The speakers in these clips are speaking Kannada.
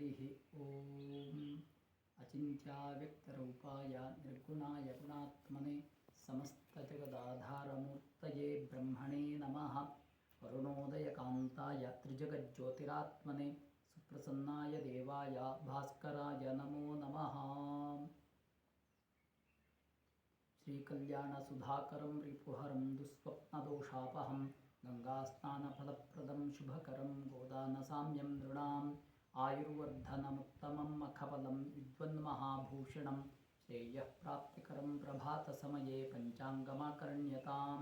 हरिः ॐ अचिन्त्याव्यक्तरूपाय निर्गुणाय गुणात्मने समस्तजगदाधारमूर्तये ब्रह्मणे नमः वरुणोदयकान्ताय त्रिजगज्ज्योतिरात्मने सुप्रसन्नाय देवाय भास्कराय नमो नमः श्रीकल्याणसुधाकरं रिपुहरं दुःस्वप्नदोषापहं गङ्गास्नानफलप्रदं शुभकरं गोदानसाम्यं नृणाम् आयुर्वर्धनमुत्तमं मखफलं विद्वन्महाभूषणं श्रेयःप्राप्तिकरं प्रभातसमये पञ्चाङ्गमाकर्ण्यतां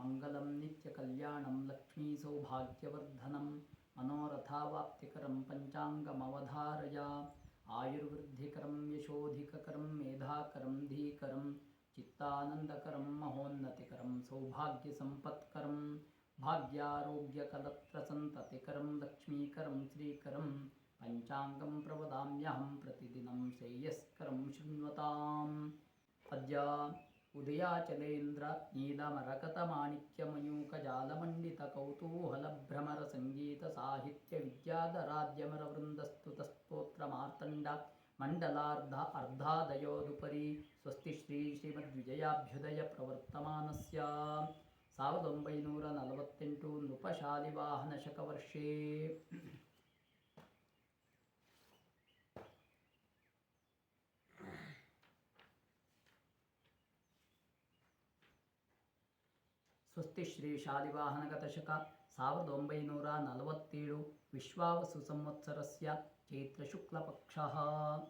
मङ्गलं नित्यकल्याणं लक्ष्मीसौभाग्यवर्धनं मनोरथावाप्तिकरं पञ्चाङ्गमवधारय आयुर्वृद्धिकरं यशोधिककरं मेधाकरं धीकरं चित्तानन्दकरं महोन्नतिकरं सौभाग्यसम्पत्करं भाग्यारोग्यकलत्रसन्ततिकरं लक्ष्मीकरं श्रीकरं पञ्चाङ्गं प्रवदाम्यहं प्रतिदिनं श्रेयस्करं शृण्वताम् अद्य उदयाचलेन्द्र नीलमरकतमाणिक्यमयूखजालमण्डितकौतूहलभ्रमरसङ्गीतसाहित्यविद्याधराद्यमरवृन्दस्तुतस्तोत्रमार्तण्ड मण्डलार्ध अर्धादयोदुपरि ಸ್ವಸ್ತಿ ಶ್ರೀ ಶ್ರೀಮದ್ವಿಜಯಾಭ್ಯುದಯ ಪ್ರವರ್ತಮಾನಸ್ಯ ಸಾವಿರದ ಒಂಬೈನೂರ ನಲವತ್ತೆಂಟು ನೃಪಶಾಲಿವಾಹನ ಶಕವರ್ಷೇ ಸ್ವಸ್ತಿ ಶ್ರೀ ಶಾಲಿವಾಹನಗತ ಶಕ ಸಾವಿರದ ಒಂಬೈನೂರ ನಲವತ್ತೇಳು ವಿಶ್ವಾವಸು ಸಂವತ್ಸರಸ್ಯ ಚೈತ್ರಶುಕ್ಲಪಕ್ಷಃ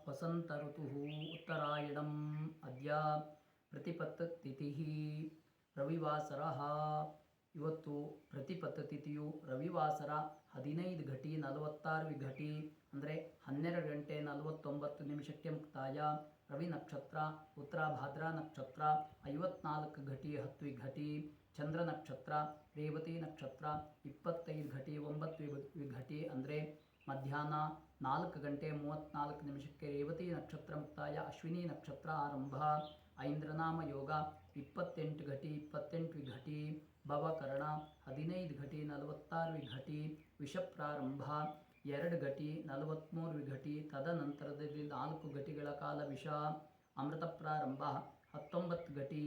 ವಸಂತ ಋತುಃ ಉತ್ತರಾಯಣಂ ಅದ್ಯ ಪ್ರತಿಪತ್ತಿಥಿ ರವಿವಾಸರ. ಇವತ್ತು ಪ್ರತಿಪತ್ತಿಥಿಯು ರವಿವಾಸರ ಹದಿನೈದು ಘಟಿ ನಲವತ್ತಾರು ವಿಘಟಿ ಅಂದರೆ ಹನ್ನೆರಡು ಗಂಟೆ ನಲವತ್ತೊಂಬತ್ತು ನಿಮಿಷಕ್ಕೆ ಮುಕ್ತಾಯ. ರವಿ ನಕ್ಷತ್ರ, ಉತ್ತರ ಭಾದ್ರಾ ನಕ್ಷತ್ರ, ಐವತ್ನಾಲ್ಕು ಘಟಿ ಹತ್ತು ವಿಘಟಿ ಚಂದ್ರ ನಕ್ಷತ್ರ, ರೇವತಿ ನಕ್ಷತ್ರ, ಇಪ್ಪತ್ತೈದು ಘಟಿ, ಒಂಬತ್ತು ವಿಘಟಿ ಅಂದರೆ ಮಧ್ಯಾಹ್ನ ನಾಲ್ಕು ಗಂಟೆ ಮೂವತ್ತ್ನಾಲ್ಕು ನಿಮಿಷಕ್ಕೆ ರೇವತಿ ನಕ್ಷತ್ರ ಮುಕ್ತಾಯ, ಅಶ್ವಿನಿ ನಕ್ಷತ್ರ ಆರಂಭ, ಐಂದ್ರನಾಮ ಯೋಗ, ಇಪ್ಪತ್ತೆಂಟು ಘಟಿ, ಇಪ್ಪತ್ತೆಂಟು ವಿಘಟಿ, ಭವಕರಣ, ಹದಿನೈದು ಘಟಿ, ನಲವತ್ತಾರು ವಿಘಟಿ ವಿಷ ಪ್ರಾರಂಭ ಎರಡು ಘಟಿ ನಲವತ್ತ್ಮೂರು ವಿಘಟಿ, ತದನಂತರದಲ್ಲಿ ನಾಲ್ಕು ಘಟಿಗಳ ಕಾಲ ವಿಷ, ಅಮೃತ ಪ್ರಾರಂಭ. ಹತ್ತೊಂಬತ್ತು ಗಟಿ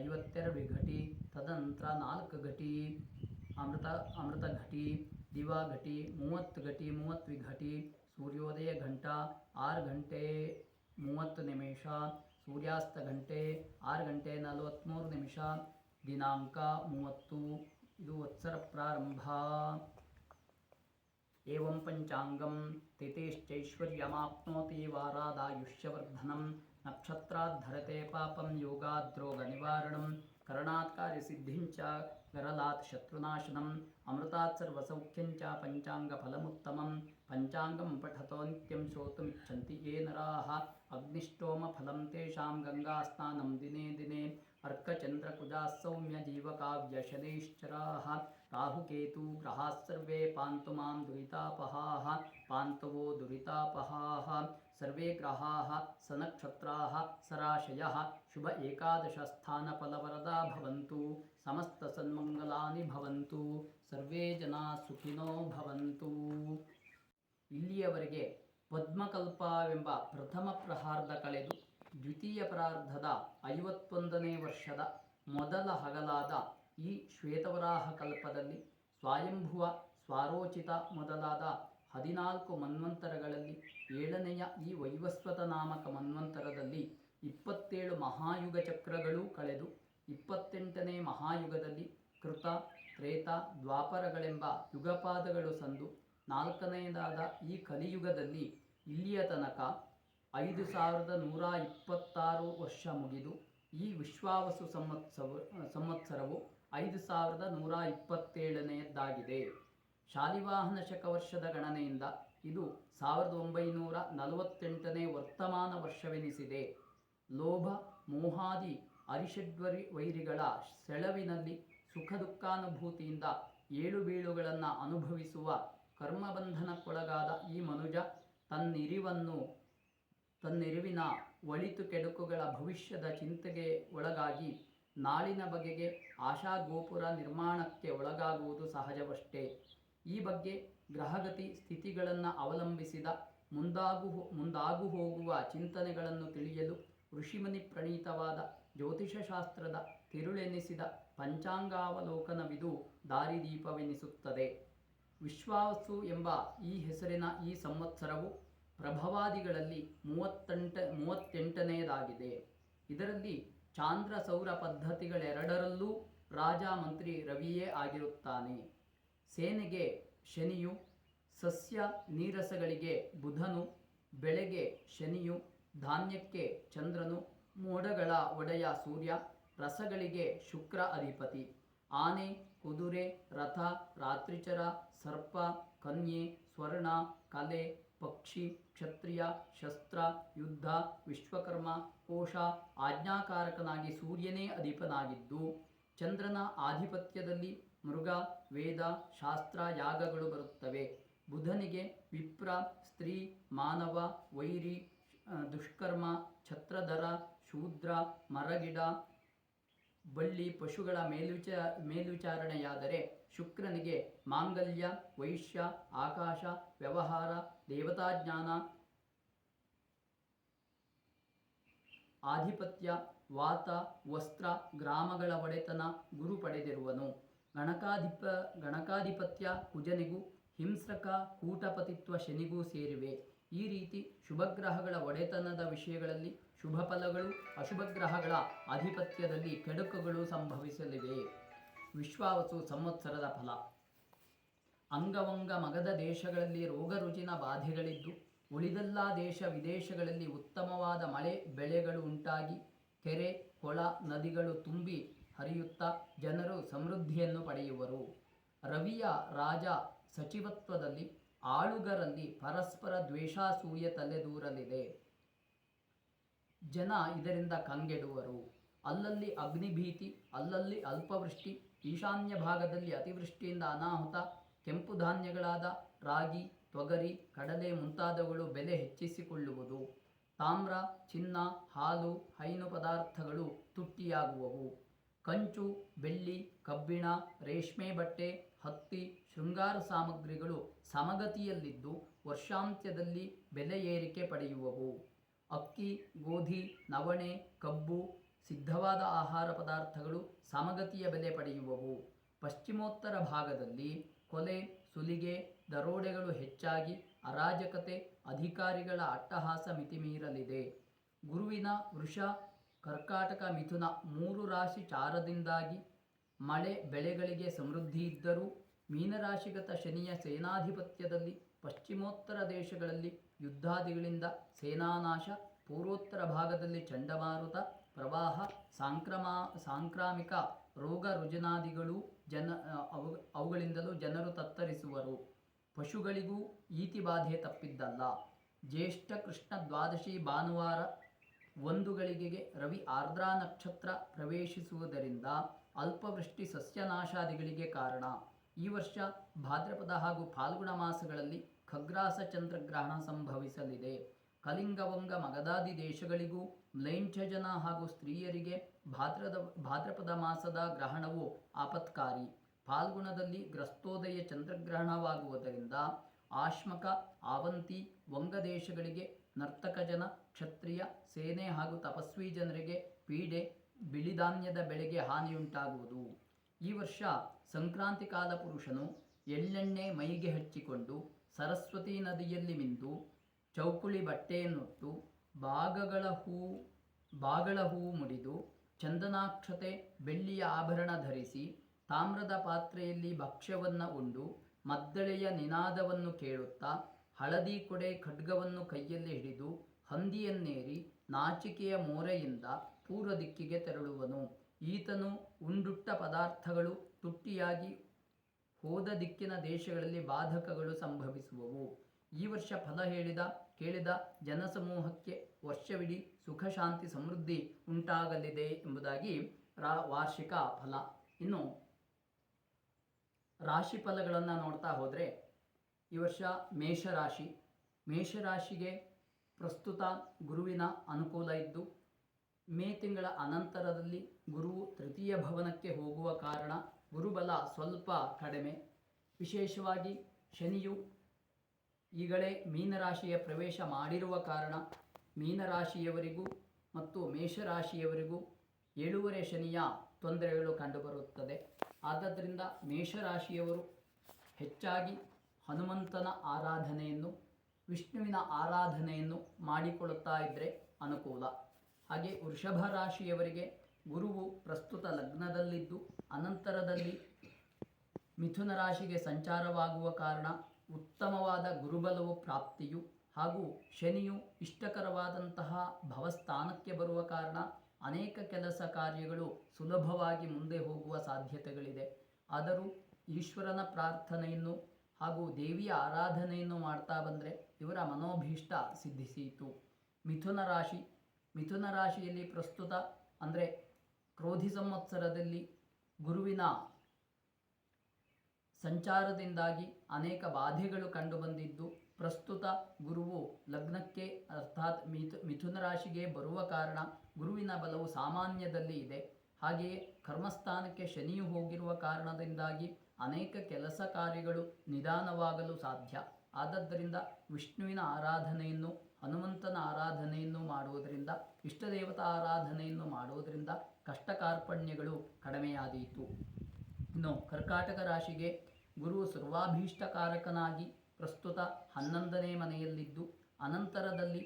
ಐವತ್ತೆರಡು ಘಟಿ ತದನಂತರ ನಾಲ್ಕು ಘಟಿ ಅಮೃತ ಅಮೃತ ಘಟಿ ದಿವಾ ಘಟಿ ಮೂವತ್ತು ಘಟಿ ಮೂವತ್ತು ವಿಘಟಿ ಸೂರ್ಯೋದಯ ಘಂಟ ಆರು ಗಂಟೆ ಮೂವತ್ತು ನಿಮಿಷ ಸೂರ್ಯಾಸ್ತ ಗಂಟೆ ಆರು ಗಂಟೆ ನಲವತ್ತ್ಮೂರು ನಿಮಿಷ ದಿನಾಂಕ ಮೂವತ್ತು ಇದು ವತ್ಸರ ಪ್ರಾರಂಭ ಏವಂ ಪಂಚಾಂಗಂ ತಿಥಿಶ್ಚೈಶ್ವರ್ಯಮಾಪ್ನೋತಿ ವಾರಾದಾಯುಷ್ಯವರ್ಧನಂ नक्षत्राद्धरते पापं योगाद्रोगनिवारणं करणात् कार्यसिद्धिं च गरलात् शत्रुनाशनम्, अमृतात् सर्वसौख्यं च पञ्चाङ्गफलमुत्तमं पञ्चाङ्गं पठतो नित्यं श्रोतुमिच्छन्ति ये नराः, अग्निष्टोमफलं तेषां गङ्गास्नानं दिने दिने अर्कचन्द्रकुजाः सौम्यजीवकाव्यशनैश्चराः राहुकेतु ग्रहाः सर्वे पान्तु मां दुरितापहाः पान्तवो दुरितापहाः सर्वे ग्रहाः सनक्षत्राः सराशयः शुभ एकादशस्थानफलवरदा भवन्तु समस्तसन्मङ्गलानि भवन्तु सर्वे जनाः सुखिनो भवन्तु ಇಲ್ಲಿಯವರೆಗೆ ಪದ್ಮಕಲ್ಪವೆಂಬ ಪ್ರಥಮ ಪ್ರಹಾರ್ಧ ಕಳೆದು ದ್ವಿತೀಯ ಪ್ರಾರ್ಧದ ಐವತ್ತೊಂದನೇ ವರ್ಷದ ಮೊದಲ ಹಗಲಾದ ಈ ಶ್ವೇತವರಾಹ ಕಲ್ಪದಲ್ಲಿ ಸ್ವಯಂಭುವ ಸ್ವಾರೋಚಿತ ಮೊದಲಾದ ಹದಿನಾಲ್ಕು ಮನ್ವಂತರಗಳಲ್ಲಿ ಏಳನೆಯ ಈ ವೈವಸ್ವತ ನಾಮಕ ಮನ್ವಂತರದಲ್ಲಿ ಇಪ್ಪತ್ತೇಳು ಮಹಾಯುಗ ಚಕ್ರಗಳೂ ಕಳೆದು ಇಪ್ಪತ್ತೆಂಟನೇ ಮಹಾಯುಗದಲ್ಲಿ ಕೃತ, ತ್ರೇತ, ದ್ವಾಪರಗಳೆಂಬ ಯುಗಪಾದಗಳು ಸಂದು ನಾಲ್ಕನೆಯದಾದ ಈ ಕಲಿಯುಗದಲ್ಲಿ ಇಲ್ಲಿಯ ತನಕ ಐದು ಸಾವಿರದ ನೂರ ಇಪ್ಪತ್ತಾರು ವರ್ಷ ಮುಗಿದು ಈ ವಿಶ್ವಾವಸು ಸಂವತ್ಸವ, ಸಂವತ್ಸರವು ಐದು ಸಾವಿರದ ನೂರ ಇಪ್ಪತ್ತೇಳನೆಯದ್ದಾಗಿದೆ. ಶಾಲಿವಾಹನ ಶಕ ವರ್ಷದ ಗಣನೆಯಿಂದ ಇದು ಸಾವಿರದ ಒಂಬೈನೂರ ನಲವತ್ತೆಂಟನೇ ವರ್ತಮಾನ ವರ್ಷವೆನಿಸಿದೆ. ಲೋಭ, ಮೋಹಾದಿ, ಅರಿಷಡ್ವರಿ ವೈರಿಗಳ ಸೆಳವಿನಲ್ಲಿ ಸುಖ ದುಃಖಾನುಭೂತಿಯಿಂದ ಏಳು ಬೀಳುಗಳನ್ನು ಅನುಭವಿಸುವ ಕರ್ಮಬಂಧನಕ್ಕೊಳಗಾದ ಈ ಮನುಜ ತನ್ನಿರಿವನ್ನು ತನ್ನಿರಿವಿನ ಒಳಿತು ಕೆಡುಕುಗಳ ಭವಿಷ್ಯದ ಚಿಂತೆಗೆ ಒಳಗಾಗಿ ನಾಳಿನ ಬಗೆಗೆ ಆಶಾಗೋಪುರ ನಿರ್ಮಾಣಕ್ಕೆ ಒಳಗಾಗುವುದು ಸಹಜವಷ್ಟೇ. ಈ ಬಗ್ಗೆ ಗ್ರಹಗತಿ ಸ್ಥಿತಿಗಳನ್ನು ಅವಲಂಬಿಸಿದ ಮುಂದಾಗು ಮುಂದಾಗು ಹೋಗುವ ಚಿಂತನೆಗಳನ್ನು ತಿಳಿಯಲು ಋಷಿಮುನಿ ಪ್ರಣೀತವಾದ ಜ್ಯೋತಿಷಶಾಸ್ತ್ರದ ತಿರುಳೆನಿಸಿದ ಪಂಚಾಂಗಾವಲೋಕನವಿದು ದಾರಿದೀಪವೆನಿಸುತ್ತದೆ. ವಿಶ್ವಾಸು ಎಂಬ ಈ ಹೆಸರಿನ ಈ ಸಂವತ್ಸರವು ಪ್ರಭವಾದಿಗಳಲ್ಲಿ ಮೂವತ್ತೆಂಟ, ಮೂವತ್ತೆಂಟನೆಯದಾಗಿದೆ. ಇದರಲ್ಲಿ ಚಾಂದ್ರ ಸೌರ ಪದ್ಧತಿಗಳೆರಡರಲ್ಲೂ ರಾಜ ಮಂತ್ರಿ ರವಿಯೇ ಆಗಿರುತ್ತಾನೆ. ಸೇನೆಗೆ ಶನಿಯು, ಸಸ್ಯ ನೀರಸಗಳಿಗೆ ಬುಧನು, ಬೆಳೆಗೆ ಶನಿಯು, ಧಾನ್ಯಕ್ಕೆ ಚಂದ್ರನು, ಮೋಡಗಳ ಒಡೆಯ ಸೂರ್ಯ, ರಸಗಳಿಗೆ ಶುಕ್ರ ಅಧಿಪತಿ. ಆನೆ ಕುದುರೆ, ರಥ, ರಾತ್ರಿಚರ, ಸರ್ಪ, ಕನ್ಯೆ, ಸ್ವರ್ಣ, ಕಲೆ, ಪಕ್ಷಿ, ಕ್ಷತ್ರಿಯ, ಶಸ್ತ್ರ, ಯುದ್ಧ, ವಿಶ್ವಕರ್ಮ, ಕೋಶ, ಆಜ್ಞಾಕಾರಕನಾಗಿ ಸೂರ್ಯನೇ ಅಧಿಪನಾಗಿದ್ದು, ಚಂದ್ರನ ಆಧಿಪತ್ಯದಲ್ಲಿ ಮೃಗ, ವೇದ, ಶಾಸ್ತ್ರ, ಯಾಗಗಳು ಬರುತ್ತವೆ. ಬುಧನಿಗೆ ವಿಪ್ರ, ಸ್ತ್ರೀ, ಮಾನವ, ವೈರಿ, ದುಷ್ಕರ್ಮ, ಛತ್ರಧರ, ಶೂದ್ರ, ಮರಗಿಡ ಬಳ್ಳಿ ಪಶುಗಳ ಮೇಲ್ವಿಚ, ಮೇಲ್ವಿಚಾರಣೆಯಾದರೆ ಶುಕ್ರನಿಗೆ ಮಾಂಗಲ್ಯ, ವೈಶ್ಯ, ಆಕಾಶ, ವ್ಯವಹಾರ, ದೇವತಾಜ್ಞಾನ, ಆಧಿಪತ್ಯ, ವಾತ, ವಸ್ತ್ರ, ಗ್ರಾಮಗಳ ಒಡೆತನ ಗುರು ಪಡೆದಿರುವನು. ಗಣಕಾಧಿಪ, ಗಣಕಾಧಿಪತ್ಯ ಕುಜನಿಗೂ, ಹಿಂಸಕ ಕೂಟಪತಿತ್ವ ಶನಿಗೂ ಸೇರಿವೆ. ಈ ರೀತಿ ಶುಭಗ್ರಹಗಳ ಒಡೆತನದ ವಿಷಯಗಳಲ್ಲಿ ಶುಭ ಫಲಗಳು, ಅಶುಭ ಗ್ರಹಗಳ ಆಧಿಪತ್ಯದಲ್ಲಿ ಕೆಡುಕುಗಳು ಸಂಭವಿಸಲಿವೆ. ವಿಶ್ವಾವಸು ಸಂವತ್ಸರದ ಫಲ. ಅಂಗವಂಗ ಮಗದ ದೇಶಗಳಲ್ಲಿ ರೋಗ ರುಜಿನ ಬಾಧೆಗಳಿದ್ದು, ಉಳಿದೆಲ್ಲ ದೇಶ ವಿದೇಶಗಳಲ್ಲಿ ಉತ್ತಮವಾದ ಮಳೆ ಬೆಳೆಗಳು ಉಂಟಾಗಿ, ಕೆರೆ, ಕೊಳ, ನದಿಗಳು ತುಂಬಿ ಹರಿಯುತ್ತಾ ಜನರು ಸಮೃದ್ಧಿಯನ್ನು ಪಡೆಯುವರು. ರವಿಯ ರಾಜ ಸಚಿವತ್ವದಲ್ಲಿ ಆಳುಗರಲ್ಲಿ ಪರಸ್ಪರ ದ್ವೇಷಾಸೂಯೆ ತಲೆದೂರಲಿದೆ. ಜನ ಇದರಿಂದ ಕಂಗೆಡುವರು. ಅಲ್ಲಲ್ಲಿ ಅಗ್ನಿಭೀತಿ, ಅಲ್ಲಲ್ಲಿ ಅಲ್ಪವೃಷ್ಟಿ, ಈಶಾನ್ಯ ಭಾಗದಲ್ಲಿ ಅತಿವೃಷ್ಟಿಯಿಂದ ಅನಾಹುತ, ಕೆಂಪು ಧಾನ್ಯಗಳಾದ ರಾಗಿ, ತೊಗರಿ, ಕಡಲೆ ಮುಂತಾದವುಗಳು ಬೆಲೆ ಹೆಚ್ಚಿಸಿಕೊಳ್ಳುವುದು. ತಾಮ್ರ, ಚಿನ್ನ, ಹಾಲು, ಹೈನು ಪದಾರ್ಥಗಳು ತುಟ್ಟಿಯಾಗುವವು. ಕಂಚು, ಬೆಳ್ಳಿ, ಕಬ್ಬಿಣ, ರೇಷ್ಮೆ ಬಟ್ಟೆ, ಹತ್ತಿ, ಶೃಂಗಾರ ಸಾಮಗ್ರಿಗಳು ಸಮಗತಿಯಲ್ಲಿದ್ದು ವರ್ಷಾಂತ್ಯದಲ್ಲಿ ಬೆಲೆ ಏರಿಕೆ ಪಡೆಯುವವು. ಅಕ್ಕಿ, ಗೋಧಿ, ನವಣೆ, ಕಬ್ಬು ಸಿದ್ಧವಾದ ಆಹಾರ ಪದಾರ್ಥಗಳು ಸಮಗತಿಯ ಬೆಲೆ ಪಡೆಯುವವು. ಪಶ್ಚಿಮೋತ್ತರ ಭಾಗದಲ್ಲಿ ಕೊಲೆ, ಸುಲಿಗೆ, ದರೋಡೆಗಳು ಹೆಚ್ಚಾಗಿ ಅರಾಜಕತೆ, ಅಧಿಕಾರಿಗಳ ಅಟ್ಟಹಾಸ ಮಿತಿಮೀರಲಿದೆ. ಗುರುವಿನ ವೃಷ, ಕರ್ಕಾಟಕ ಮಿಥುನ ಮೂರು ರಾಶಿ ಚಾರದಿಂದಾಗಿ ಮಳೆ ಬೆಳೆಗಳಿಗೆ ಸಮೃದ್ಧಿ ಇದ್ದರೂ ಮೀನರಾಶಿಗತ ಶನಿಯ ಸೇನಾಧಿಪತ್ಯದಲ್ಲಿ ಪಶ್ಚಿಮೋತ್ತರ ದೇಶಗಳಲ್ಲಿ ಯುದ್ಧಾದಿಗಳಿಂದ ಸೇನಾನಾಶ, ಪೂರ್ವೋತ್ತರ ಭಾಗದಲ್ಲಿ ಚಂಡಮಾರುತ, ಪ್ರವಾಹ, ಸಾಂಕ್ರಮ, ಸಾಂಕ್ರಾಮಿಕ ರೋಗ ರುಜಿನಾದಿಗಳು ಜನ, ಅವು, ಅವುಗಳಿಂದಲೂ ಜನರು ತತ್ತರಿಸುವರು. ಪಶುಗಳಿಗೂ ಈತಿ ಬಾಧೆ ತಪ್ಪಿದ್ದಲ್ಲ. ಜ್ಯೇಷ್ಠ ಕೃಷ್ಣ ದ್ವಾದಶಿ ಭಾನುವಾರ ಒಂದು ಗಳಿಗೆಗೆ ರವಿ ಆರ್ದ್ರಾ ನಕ್ಷತ್ರ ಪ್ರವೇಶಿಸುವುದರಿಂದ ಅಲ್ಪವೃಷ್ಟಿ ಸಸ್ಯನಾಶಾದಿಗಳಿಗೆ ಕಾರಣ. ಈ ವರ್ಷ ಭಾದ್ರಪದ ಹಾಗೂ ಫಾಲ್ಗುಣ ಮಾಸಗಳಲ್ಲಿ ಖಗ್ರಾಸ ಚಂದ್ರಗ್ರಹಣ ಸಂಭವಿಸಲಿದೆ. ಕಲಿಂಗವಂಗ ಮಗದಾದಿ ದೇಶಗಳಿಗೂ ಜನ ಹಾಗೂ ಸ್ತ್ರೀಯರಿಗೆ ಭಾದ್ರದ, ಭಾದ್ರಪದ ಮಾಸದ ಗ್ರಹಣವು ಆಪತ್ಕಾರಿ. ಫಾಲ್ಗುಣದಲ್ಲಿ ಗ್ರಸ್ತೋದಯ ಚಂದ್ರಗ್ರಹಣವಾಗುವುದರಿಂದ ಆಶ್ಮಕ, ಆವಂತಿ, ವಂಗ ದೇಶಗಳಿಗೆ ನರ್ತಕ ಜನ, ಕ್ಷತ್ರಿಯ, ಸೇನೆ ಹಾಗೂ ತಪಸ್ವಿ ಜನರಿಗೆ ಪೀಡೆ, ಬಿಳಿಧಾನ್ಯದ ಬೆಳೆಗೆ ಹಾನಿಯುಂಟಾಗುವುದು. ಈ ವರ್ಷ ಸಂಕ್ರಾಂತಿ ಕಾಲ ಪುರುಷನು ಎಳ್ಳೆಣ್ಣೆ ಮೈಗೆ ಹಚ್ಚಿಕೊಂಡು ಸರಸ್ವತಿ ನದಿಯಲ್ಲಿ ಮಿಂದು ಚೌಕುಳಿ ಬಟ್ಟೆಯನ್ನುಟ್ಟು ಭಾಗಗಳ ಹೂ ಬಾಗಳ ಹೂ ಮುಡಿದು ಚಂದನಾಕ್ಷತೆ ಬೆಳ್ಳಿಯ ಆಭರಣ ಧರಿಸಿ ತಾಮ್ರದ ಪಾತ್ರೆಯಲ್ಲಿ ಭಕ್ಷ್ಯವನ್ನು ಉಂಡು ಮದ್ದಳೆಯ ನಿನಾದವನ್ನು ಕೇಳುತ್ತಾ ಹಳದಿ ಕೊಡೆ ಖಡ್ಗವನ್ನು ಕೈಯಲ್ಲಿ ಹಿಡಿದು ಹಂದಿಯನ್ನೇರಿ ನಾಚಿಕೆಯ ಮೋರೆಯಿಂದ ಪೂರ್ವ ದಿಕ್ಕಿಗೆ ತೆರಳುವನು. ಈತನು ಉಂಡುಟ್ಟ ಪದಾರ್ಥಗಳು ತುಟ್ಟಿಯಾಗಿ ಹೋದ ದಿಕ್ಕಿನ ದೇಶಗಳಲ್ಲಿ ಬಾಧಕಗಳು ಸಂಭವಿಸುವವು. ಈ ವರ್ಷ ಫಲ ಹೇಳಿದ, ಕೇಳಿದ ಜನಸಮೂಹಕ್ಕೆ ವರ್ಷವಿಡೀ ಸುಖ, ಶಾಂತಿ, ಸಮೃದ್ಧಿ ಉಂಟಾಗಲಿದೆ ಎಂಬುದಾಗಿ ರಾ, ವಾರ್ಷಿಕ ಫಲ. ಇನ್ನು ರಾಶಿ ಫಲಗಳನ್ನು ನೋಡ್ತಾ ಹೋದರೆ ಈ ವರ್ಷ ಮೇಷರಾಶಿ. ಮೇಷರಾಶಿಗೆ ಪ್ರಸ್ತುತ ಗುರುವಿನ ಅನುಕೂಲ ಇದ್ದು, ಮೇ ತಿಂಗಳ ಅನಂತರದಲ್ಲಿ ಗುರುವು ತೃತೀಯ ಭವನಕ್ಕೆ ಹೋಗುವ ಕಾರಣ ಗುರುಬಲ ಸ್ವಲ್ಪ ಕಡಿಮೆ. ವಿಶೇಷವಾಗಿ ಶನಿಯು ಈಗಲೇ ಮೀನರಾಶಿಯ ಪ್ರವೇಶ ಮಾಡಿರುವ ಕಾರಣ ಮೀನರಾಶಿಯವರಿಗೂ ಮತ್ತು ಮೇಷರಾಶಿಯವರಿಗೂ ಏಳುವರೆ ಶನಿಯ ತೊಂದರೆಗಳು ಕಂಡುಬರುತ್ತದೆ. ಆದ್ದರಿಂದ ಮೇಷರಾಶಿಯವರು ಹೆಚ್ಚಾಗಿ ಹನುಮಂತನ ಆರಾಧನೆಯನ್ನು, ವಿಷ್ಣುವಿನ ಆರಾಧನೆಯನ್ನು ಮಾಡಿಕೊಳ್ಳುತ್ತಾ ಇದ್ದರೆ ಅನುಕೂಲ. ಹಾಗೆ ವೃಷಭ ರಾಶಿಯವರಿಗೆ ಗುರುವು ಪ್ರಸ್ತುತ ಲಗ್ನದಲ್ಲಿದ್ದು, ಅನಂತರದಲ್ಲಿ ಮಿಥುನ ರಾಶಿಗೆ ಸಂಚಾರವಾಗುವ ಕಾರಣ ಉತ್ತಮವಾದ ಗುರುಬಲವು ಪ್ರಾಪ್ತಿಯು ಹಾಗೂ ಶನಿಯು ಇಷ್ಟಕರವಾದಂತಹ ಭವಸ್ಥಾನಕ್ಕೆ ಬರುವ ಕಾರಣ ಅನೇಕ ಕೆಲಸ ಕಾರ್ಯಗಳು ಸುಲಭವಾಗಿ ಮುಂದೆ ಹೋಗುವ ಸಾಧ್ಯತೆಗಳಿದೆ. ಆದರೂ ಈಶ್ವರನ ಪ್ರಾರ್ಥನೆಯನ್ನು ಹಾಗೂ ದೇವಿಯ ಆರಾಧನೆಯನ್ನು ಮಾಡ್ತಾ ಬಂದರೆ ಇವರ ಮನೋಭೀಷ್ಟ ಸಿದ್ಧಿಸಿತು. ಮಿಥುನ ರಾಶಿ, ಮಿಥುನ ರಾಶಿಯಲ್ಲಿ ಪ್ರಸ್ತುತ ಅಂದರೆ ಕ್ರೋಧಿ ಸಂವತ್ಸರದಲ್ಲಿ ಗುರುವಿನ ಸಂಚಾರದಿಂದಾಗಿ ಅನೇಕ ಬಾಧೆಗಳು ಕಂಡುಬಂದಿದ್ದು ಪ್ರಸ್ತುತ ಗುರುವು ಲಗ್ನಕ್ಕೆ ಅರ್ಥಾತ್ ಮಿಥು, ಮಿಥುನ ರಾಶಿಗೆ ಬರುವ ಕಾರಣ ಗುರುವಿನ ಬಲವು ಸಾಮಾನ್ಯದಲ್ಲಿ ಇದೆ. ಹಾಗೆಯೇ ಕರ್ಮಸ್ಥಾನಕ್ಕೆ ಶನಿಯು ಹೋಗಿರುವ ಕಾರಣದಿಂದಾಗಿ ಅನೇಕ ಕೆಲಸ ಕಾರ್ಯಗಳು ನಿಧಾನವಾಗಲು ಸಾಧ್ಯ. ಆದ್ದರಿಂದ ವಿಷ್ಣುವಿನ ಆರಾಧನೆಯನ್ನು, ಹನುಮಂತನ ಆರಾಧನೆಯನ್ನು ಮಾಡುವುದರಿಂದ, ಇಷ್ಟದೇವತಾ ಆರಾಧನೆಯನ್ನು ಮಾಡುವುದರಿಂದ ಕಷ್ಟ ಕಾರ್ಪಣ್ಯಗಳು ಕಡಿಮೆಯಾದೀತು. ಇನ್ನು ಕರ್ಕಾಟಕ ರಾಶಿಗೆ ಗುರು ಸರ್ವಾಭೀಷ್ಟಕಾರಕನಾಗಿ ಪ್ರಸ್ತುತ ಹನ್ನೊಂದನೇ ಮನೆಯಲ್ಲಿದ್ದು, ಅನಂತರದಲ್ಲಿ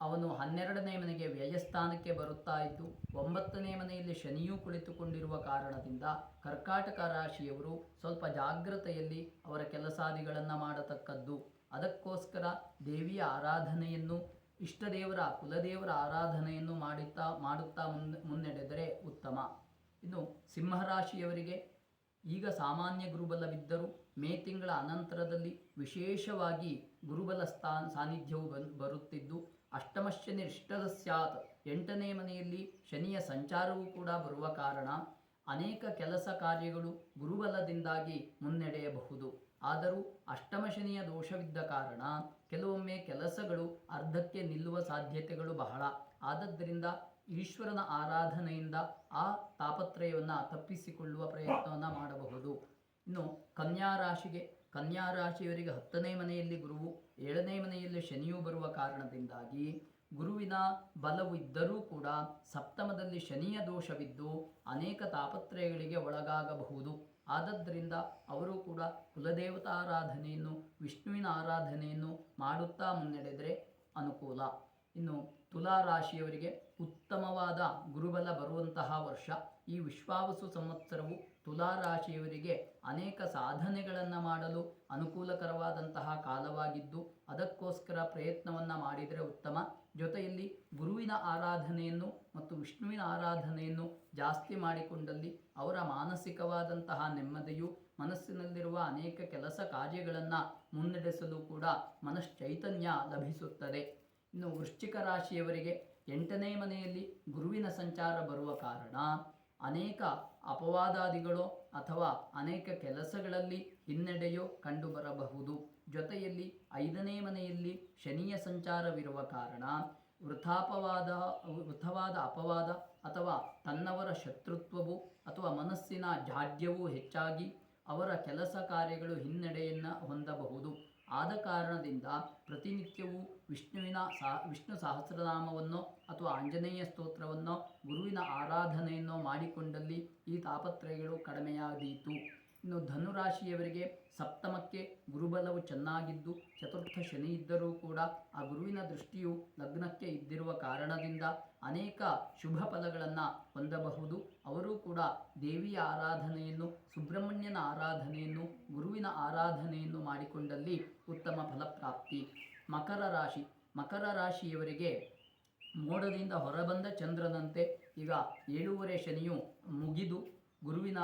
ಅವನು ಹನ್ನೆರಡನೇ ಮನೆಗೆ ವ್ಯಯಸ್ಥಾನಕ್ಕೆ ಬರುತ್ತಾ ಇದ್ದು, ಒಂಬತ್ತನೇ ಮನೆಯಲ್ಲಿ ಶನಿಯೂ ಕುಳಿತುಕೊಂಡಿರುವ ಕಾರಣದಿಂದ ಕರ್ಕಾಟಕ ರಾಶಿಯವರು ಸ್ವಲ್ಪ ಜಾಗ್ರತೆಯಲ್ಲಿ ಅವರ ಕೆಲಸಾದಿಗಳನ್ನು ಮಾಡತಕ್ಕದ್ದು. ಅದಕ್ಕೋಸ್ಕರ ದೇವಿಯ ಆರಾಧನೆಯನ್ನು ಇಷ್ಟದೇವರ ಕುಲದೇವರ ಆರಾಧನೆಯನ್ನು ಮಾಡುತ್ತಾ ಮಾಡುತ್ತಾ ಮುನ್ ಮುನ್ನಡೆದರೆ ಉತ್ತಮ. ಇನ್ನು ಸಿಂಹರಾಶಿಯವರಿಗೆ ಈಗ ಸಾಮಾನ್ಯ ಗುರುಬಲವಿದ್ದರೂ ಮೇ ತಿಂಗಳ ಅನಂತರದಲ್ಲಿ ವಿಶೇಷವಾಗಿ ಗುರುಬಲ ಸ್ಥಾ, ಸಾನ್ನಿಧ್ಯವು ಬನ್, ಬರುತ್ತಿದ್ದು ಅಷ್ಟಮಶನಿ ಇಷ್ಟದ ಸ್ಯಾತ್. ಎಂಟನೇ ಮನೆಯಲ್ಲಿ ಶನಿಯ ಸಂಚಾರವೂ ಕೂಡ ಬರುವ ಕಾರಣ ಅನೇಕ ಕೆಲಸ ಕಾರ್ಯಗಳು ಗುರುಬಲದಿಂದಾಗಿ ಮುನ್ನಡೆಯಬಹುದು. ಆದರೂ ಅಷ್ಟಮ ಶನಿಯ ದೋಷವಿದ್ದ ಕಾರಣ ಕೆಲವೊಮ್ಮೆ ಕೆಲಸಗಳು ಅರ್ಧಕ್ಕೆ ನಿಲ್ಲುವ ಸಾಧ್ಯತೆಗಳು ಬಹಳ. ಆದದ್ದರಿಂದ ಈಶ್ವರನ ಆರಾಧನೆಯಿಂದ ಆ ತಾಪತ್ರಯವನ್ನು ತಪ್ಪಿಸಿಕೊಳ್ಳುವ ಪ್ರಯತ್ನವನ್ನು ಮಾಡಬಹುದು. ಇನ್ನು ಕನ್ಯಾ ರಾಶಿಗೆ, ಕನ್ಯಾ ರಾಶಿಯವರಿಗೆ ಹತ್ತನೇ ಮನೆಯಲ್ಲಿ ಗುರುವು, ಏಳನೇ ಮನೆಯಲ್ಲಿ ಶನಿಯು ಬರುವ ಕಾರಣದಿಂದಾಗಿ ಗುರುವಿನ ಬಲವು ಇದ್ದರೂ ಕೂಡ ಸಪ್ತಮದಲ್ಲಿ ಶನಿಯ ದೋಷವಿದ್ದು ಅನೇಕ ತಾಪತ್ರಯಗಳಿಗೆ ಒಳಗಾಗಬಹುದು. ಆದದ್ದರಿಂದ ಅವರು ಕೂಡ ಕುಲದೇವತಾ ಆರಾಧನೆಯನ್ನು, ವಿಷ್ಣುವಿನ ಆರಾಧನೆಯನ್ನು ಮಾಡುತ್ತಾ ಮುನ್ನಡೆದರೆ ಅನುಕೂಲ. ಇನ್ನು ತುಲಾ ರಾಶಿಯವರಿಗೆ ಉತ್ತಮವಾದ ಗುರುಬಲ ಬರುವಂತಹ ವರ್ಷ. ಈ ವಿಶ್ವಾವಸು ಸಂವತ್ಸರವು ತುಲಾ ರಾಶಿಯವರಿಗೆ ಅನೇಕ ಸಾಧನೆಗಳನ್ನು ಮಾಡಲು ಅನುಕೂಲಕರವಾದಂತಹ ಕಾಲವಾಗಿದ್ದು, ಅದಕ್ಕೋಸ್ಕರ ಪ್ರಯತ್ನವನ್ನು ಮಾಡಿದರೆ ಉತ್ತಮ. ಜೊತೆಯಲ್ಲಿ ಗುರುವಿನ ಆರಾಧನೆಯನ್ನು ಮತ್ತು ವಿಷ್ಣುವಿನ ಆರಾಧನೆಯನ್ನು ಜಾಸ್ತಿ ಮಾಡಿಕೊಂಡಲ್ಲಿ ಅವರ ಮಾನಸಿಕವಾದಂತಹ ನೆಮ್ಮದಿಯು ಮನಸ್ಸಿನಲ್ಲಿರುವ ಅನೇಕ ಕೆಲಸ ಕಾರ್ಯಗಳನ್ನು ಮುನ್ನಡೆಸಲು ಕೂಡ ಮನಶ್ಚೈತನ್ಯ ಲಭಿಸುತ್ತದೆ. ಇನ್ನು ವೃಶ್ಚಿಕ ರಾಶಿಯವರಿಗೆ ಎಂಟನೇ ಮನೆಯಲ್ಲಿ ಗುರುವಿನ ಸಂಚಾರ ಬರುವ ಕಾರಣ ಅನೇಕ ಅಪವಾದಾದಿಗಳು ಅಥವಾ ಅನೇಕ ಕೆಲಸಗಳಲ್ಲಿ ಹಿನ್ನಡೆಯೋ ಕಂಡುಬರಬಹುದು. ಜೊತೆಯಲ್ಲಿ ಐದನೇ ಮನೆಯಲ್ಲಿ ಶನಿಯ ಸಂಚಾರವಿರುವ ಕಾರಣ ವೃಥಾಪವಾದ, ವೃಥವಾದ ಅಪವಾದ ಅಥವಾ ತನ್ನವರ ಶತ್ರುತ್ವವು ಅಥವಾ ಮನಸ್ಸಿನ ಜಾಡ್ಯವೂ ಹೆಚ್ಚಾಗಿ ಅವರ ಕೆಲಸ ಕಾರ್ಯಗಳು ಹಿನ್ನಡೆಯನ್ನು ಹೊಂದಬಹುದು. ಆದ ಕಾರಣದಿಂದ ಪ್ರತಿನಿತ್ಯವೂ ವಿಷ್ಣುವಿನ ಸಾ, ವಿಷ್ಣು ಸಹಸ್ರನಾಮವನ್ನು ಅಥವಾ ಆಂಜನೇಯ ಸ್ತೋತ್ರವನ್ನು ಗುರುವಿನ ಆರಾಧನೆಯನ್ನು ಮಾಡಿಕೊಂಡಲ್ಲಿ ಈ ತಾಪತ್ರಯಗಳು ಕಡಿಮೆಯಾದೀತು. ಇನ್ನು ಧನುರಾಶಿಯವರಿಗೆ ಸಪ್ತಮಕ್ಕೆ ಗುರುಬಲವು ಚೆನ್ನಾಗಿದ್ದು ಚತುರ್ಥ ಶನಿ ಇದ್ದರೂ ಕೂಡ ಆ ಗುರುವಿನ ದೃಷ್ಟಿಯು ಲಗ್ನಕ್ಕೆ ಇದ್ದಿರುವ ಕಾರಣದಿಂದ ಅನೇಕ ಶುಭ ಫಲಗಳನ್ನು ಹೊಂದಬಹುದು. ಅವರು ಕೂಡ ದೇವಿಯ ಆರಾಧನೆಯನ್ನು, ಸುಬ್ರಹ್ಮಣ್ಯನ ಆರಾಧನೆಯನ್ನು, ಗುರುವಿನ ಆರಾಧನೆಯನ್ನು ಮಾಡಿಕೊಂಡಲ್ಲಿ ಉತ್ತಮ ಫಲಪ್ರಾಪ್ತಿ. ಮಕರ ರಾಶಿ, ಮಕರ ರಾಶಿಯವರಿಗೆ ಮೋಡದಿಂದ ಹೊರಬಂದ ಚಂದ್ರನಂತೆ ಈಗ ಏಳೂವರೆ ಶನಿಯು ಮುಗಿದು ಗುರುವಿನ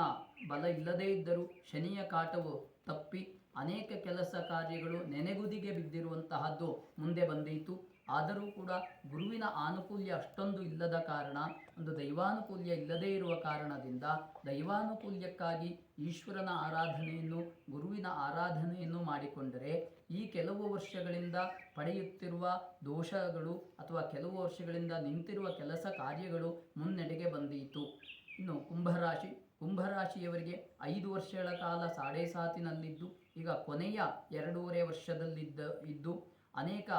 ಬಲ ಇಲ್ಲದೇ ಇದ್ದರೂ ಶನಿಯ ಕಾಟವು ತಪ್ಪಿ ಅನೇಕ ಕೆಲಸ ಕಾರ್ಯಗಳು ನೆನೆಗುದಿಗೆ ಬಿದ್ದಿರುವಂತಹದ್ದು ಮುಂದೆ ಬಂದೀತು. ಆದರೂ ಕೂಡ ಗುರುವಿನ ಆನುಕೂಲ್ಯ ಅಷ್ಟೊಂದು ಇಲ್ಲದ ಕಾರಣ, ಒಂದು ದೈವಾನುಕೂಲ್ಯ ಇಲ್ಲದೇ ಇರುವ ಕಾರಣದಿಂದ ದೈವಾನುಕೂಲ್ಯಕ್ಕಾಗಿ ಈಶ್ವರನ ಆರಾಧನೆಯನ್ನು, ಗುರುವಿನ ಆರಾಧನೆಯನ್ನು ಮಾಡಿಕೊಂಡರೆ ಈ ಕೆಲವು ವರ್ಷಗಳಿಂದ ಪಡೆಯುತ್ತಿರುವ ದೋಷಗಳು ಅಥವಾ ಕೆಲವು ವರ್ಷಗಳಿಂದ ನಿಂತಿರುವ ಕೆಲಸ ಕಾರ್ಯಗಳು ಮುನ್ನಡೆಗೆ ಬಂದೀತು. ಇನ್ನು ಕುಂಭರಾಶಿ ಕುಂಭರಾಶಿಯವರಿಗೆ ಐದು ವರ್ಷಗಳ ಕಾಲ ಸಾಡೆ ಸಾತಿನಲ್ಲಿದ್ದು ಈಗ ಕೊನೆಯ ಎರಡೂವರೆ ವರ್ಷದಲ್ಲಿದ್ದ, ಇದ್ದು ಅನೇಕ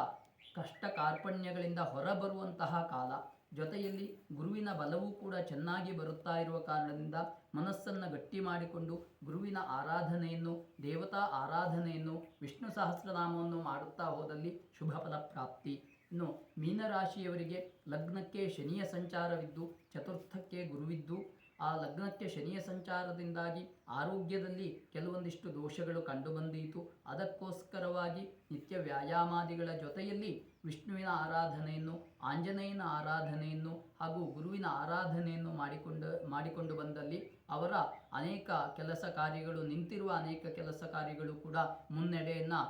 ಕಷ್ಟ ಕಾರ್ಪಣ್ಯಗಳಿಂದ ಹೊರಬರುವಂತಹ ಕಾಲ. ಜೊತೆಯಲ್ಲಿ ಗುರುವಿನ ಬಲವೂ ಕೂಡ ಚೆನ್ನಾಗಿ ಬರುತ್ತಾ ಇರುವ ಕಾರಣದಿಂದ ಮನಸ್ಸನ್ನು ಗಟ್ಟಿ ಮಾಡಿಕೊಂಡು ಗುರುವಿನ ಆರಾಧನೆಯನ್ನು, ದೇವತಾ ಆರಾಧನೆಯನ್ನು, ವಿಷ್ಣು ಸಹಸ್ರನಾಮವನ್ನು ಮಾಡುತ್ತಾ ಹೋದಲ್ಲಿ ಶುಭ ಫಲ ಪ್ರಾಪ್ತಿ. ಇನ್ನು ಮೀನರಾಶಿಯವರಿಗೆ ಲಗ್ನಕ್ಕೆ ಶನಿಯ ಸಂಚಾರವಿದ್ದು, ಚತುರ್ಥಕ್ಕೆ ಗುರುವಿದ್ದು ಆ ಲಗ್ನಕ್ಕೆ ಶನಿಯ ಸಂಚಾರದಿಂದಾಗಿ ಆರೋಗ್ಯದಲ್ಲಿ ಕೆಲವೊಂದಿಷ್ಟು ದೋಷಗಳು ಕಂಡುಬಂದೀತು. ಅದಕ್ಕೋಸ್ಕರವಾಗಿ ನಿತ್ಯ ವ್ಯಾಯಾಮಾದಿಗಳ ಜೊತೆಯಲ್ಲಿ ವಿಷ್ಣುವಿನ ಆರಾಧನೆಯನ್ನು, ಆಂಜನೇಯನ ಆರಾಧನೆಯನ್ನು ಹಾಗೂ ಗುರುವಿನ ಆರಾಧನೆಯನ್ನು ಮಾಡಿಕೊಂಡು ಮಾಡಿಕೊಂಡು ಬಂದಲ್ಲಿ ಅವರ ಅನೇಕ ಕೆಲಸ ಕಾರ್ಯಗಳು, ನಿಂತಿರುವ ಅನೇಕ ಕೆಲಸ ಕಾರ್ಯಗಳು ಕೂಡ ಮುನ್ನಡೆಯನ್ನು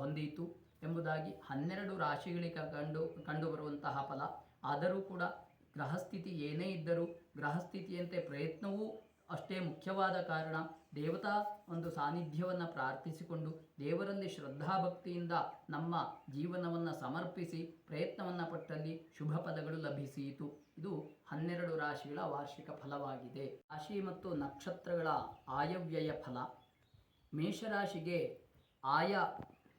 ಹೊಂದಿತು. ಎಂಬುದಾಗಿ ಹನ್ನೆರಡು ರಾಶಿಗಳಿಗೆ ಕಂಡು, ಕಂಡುಬರುವಂತಹ ಫಲ. ಆದರೂ ಕೂಡ ಗ್ರಹಸ್ಥಿತಿ ಏನೇ ಇದ್ದರೂ ಗ್ರಹಸ್ಥಿತಿಯಂತೆ ಪ್ರಯತ್ನವೂ ಅಷ್ಟೇ ಮುಖ್ಯವಾದ ಕಾರಣ ದೇವತಾ ಒಂದು ಸಾನ್ನಿಧ್ಯವನ್ನು ಪ್ರಾರ್ಥಿಸಿಕೊಂಡು ದೇವರಲ್ಲಿ ಶ್ರದ್ಧಾಭಕ್ತಿಯಿಂದ ನಮ್ಮ ಜೀವನವನ್ನು ಸಮರ್ಪಿಸಿ ಪ್ರಯತ್ನವನ್ನು ಪಟ್ಟಲ್ಲಿ ಶುಭ ಫಲಗಳು ಲಭಿಸಿಯಿತು. ಇದು ಹನ್ನೆರಡು ರಾಶಿಗಳ ವಾರ್ಷಿಕ ಫಲವಾಗಿದೆ. ರಾಶಿ ಮತ್ತು ನಕ್ಷತ್ರಗಳ ಆಯವ್ಯಯ ಫಲ. ಮೇಷರಾಶಿಗೆ ಆಯ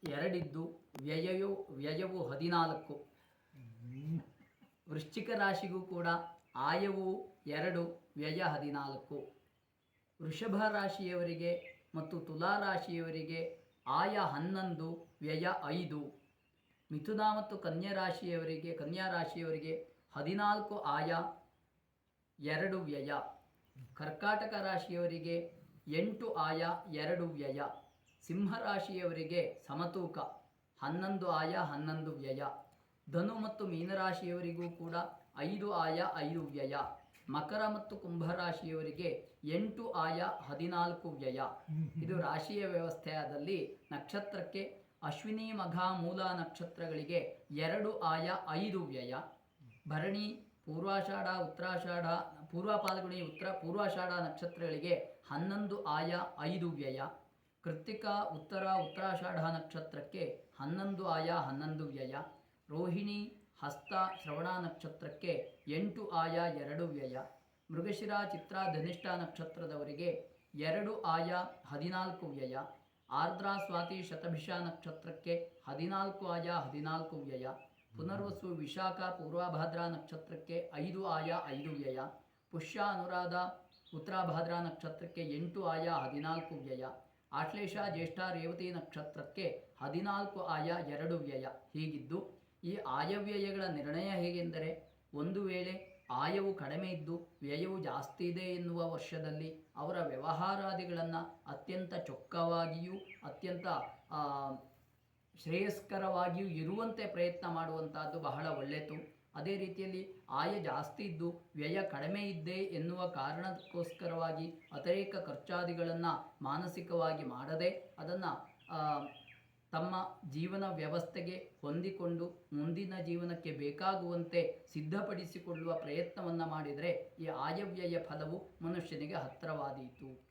ಎರಡಿದ್ದು ವ್ಯಯವು ವ್ಯಯವು ಹದಿನಾಲ್ಕು. ವೃಶ್ಚಿಕ ರಾಶಿಗೂ ಕೂಡ ಆಯವು ಎರಡು, ವ್ಯಯ ಹದಿನಾಲ್ಕು. ವೃಷಭ ರಾಶಿಯವರಿಗೆ ಮತ್ತು ತುಲಾ ರಾಶಿಯವರಿಗೆ ಆಯ ಹನ್ನೊಂದು, ವ್ಯಯ ಐದು. ಮಿಥುನ ಮತ್ತು ಕನ್ಯಾ ರಾಶಿಯವರಿಗೆ ಕನ್ಯಾ ರಾಶಿಯವರಿಗೆ ಹದಿನಾಲ್ಕು ಆಯ, ಎರಡು ವ್ಯಯ. ಕರ್ಕಾಟಕ ರಾಶಿಯವರಿಗೆ ಎಂಟು ಆಯ, ಎರಡು ವ್ಯಯ. ಸಿಂಹರಾಶಿಯವರಿಗೆ ಸಮತೂಕ, ಹನ್ನೊಂದು ಆಯ, ಹನ್ನೊಂದು ವ್ಯಯ. ಧನು ಮತ್ತು ಮೀನರಾಶಿಯವರಿಗೂ ಕೂಡ ಐದು ಆಯ, ಐದು ವ್ಯಯ. ಮಕರ ಮತ್ತು ಕುಂಭ ರಾಶಿಯವರಿಗೆ ಎಂಟು ಆಯ ಹದಿನಾಲ್ಕು ವ್ಯಯ. ಇದು ರಾಶಿಯ ವ್ಯವಸ್ಥೆಯಾದಲ್ಲಿ ನಕ್ಷತ್ರಕ್ಕೆ ಅಶ್ವಿನಿ ಮಘ ಮೂಲ ನಕ್ಷತ್ರಗಳಿಗೆ ಎರಡು ಆಯ ಐದು ವ್ಯಯ. ಭರಣಿ ಪೂರ್ವಾಷಾಢ ಉತ್ತರಾಷಾಢ ಪೂರ್ವ ಪಾಲ್ಗುಣಿ ಉತ್ತರ ಪೂರ್ವಾಷಾಢ ನಕ್ಷತ್ರಗಳಿಗೆ ಹನ್ನೊಂದು ಆಯ ಐದು ವ್ಯಯ. ಕೃತ್ತಿಕ ಉತ್ತರ ಉತ್ತರಾಷಾಢ ನಕ್ಷತ್ರಕ್ಕೆ ಹನ್ನೊಂದು ಆಯ ಹನ್ನೊಂದು ವ್ಯಯ. ರೋಹಿಣಿ ಹಸ್ತ ಶ್ರವಣ ನಕ್ಷತ್ರಕ್ಕೆ ಎಂಟು ಆಯ ಎರಡು ವ್ಯಯ. ಮೃಗಶಿರ ಚಿತ್ರ ಧನಿಷ್ಠ ನಕ್ಷತ್ರದವರಿಗೆ ಎರಡು ಆಯ ಹದಿನಾಲ್ಕು ವ್ಯಯ. ಆರ್ದ್ರ ಸ್ವಾತಿ ಶತಭಿಷ ನಕ್ಷತ್ರಕ್ಕೆ ಹದಿನಾಲ್ಕು ಆಯ ಹದಿನಾಲ್ಕು ವ್ಯಯ. ಪುನರ್ವಸು ವಿಶಾಖ ಪೂರ್ವಭಾದ್ರ ನಕ್ಷತ್ರಕ್ಕೆ ಐದು ಆಯ ಐದು ವ್ಯಯ. ಪುಷ್ಯ ಅನುರಾಧ ಉತ್ತರಾಭಾದ್ರ ನಕ್ಷತ್ರಕ್ಕೆ ಎಂಟು ಆಯ ಹದಿನಾಲ್ಕು ವ್ಯಯ. ಆಶ್ಲೇಷ ಜ್ಯೇಷ್ಠ ರೇವತಿ ನಕ್ಷತ್ರಕ್ಕೆ ಹದಿನಾಲ್ಕು ಆಯ ಎರಡು ವ್ಯಯ. ಹೀಗಿದ್ದು ಈ ಆಯವ್ಯಯಗಳ ನಿರ್ಣಯ ಹೇಗೆಂದರೆ, ಒಂದು ವೇಳೆ ಆಯವು ಕಡಿಮೆ ಇದ್ದು ವ್ಯಯವು ಜಾಸ್ತಿ ಇದೆ ಎನ್ನುವ ವರ್ಷದಲ್ಲಿ ಅವರ ವ್ಯವಹಾರಾದಿಗಳನ್ನು ಅತ್ಯಂತ ಚೊಕ್ಕವಾಗಿಯೂ, ಅತ್ಯಂತ ಶ್ರೇಯಸ್ಕರವಾಗಿಯೂ ಇರುವಂತೆ ಪ್ರಯತ್ನ ಮಾಡುವಂತಹದ್ದು ಬಹಳ ಒಳ್ಳೆಯದು. ಅದೇ ರೀತಿಯಲ್ಲಿ ಆಯ ಜಾಸ್ತಿ ಇದ್ದು ವ್ಯಯ ಕಡಿಮೆ ಇದೆ ಎನ್ನುವ ಕಾರಣಕ್ಕೋಸ್ಕರವಾಗಿ ಅತಿರೇಕ ಖರ್ಚಾದಿಗಳನ್ನು ಮಾನಸಿಕವಾಗಿ ಮಾಡದೆ ಅದನ್ನು ತಮ್ಮ ಜೀವನ ವ್ಯವಸ್ಥೆಗೆ ಹೊಂದಿಕೊಂಡು ಮುಂದಿನ ಜೀವನಕ್ಕೆ ಬೇಕಾಗುವಂತೆ ಸಿದ್ಧಪಡಿಸಿಕೊಳ್ಳುವ ಪ್ರಯತ್ನವನ್ನು ಮಾಡಿದರೆ ಈ ಆಯವ್ಯಯ ಫಲವು ಮನುಷ್ಯನಿಗೆ ಹತ್ತಿರವಾದೀತು.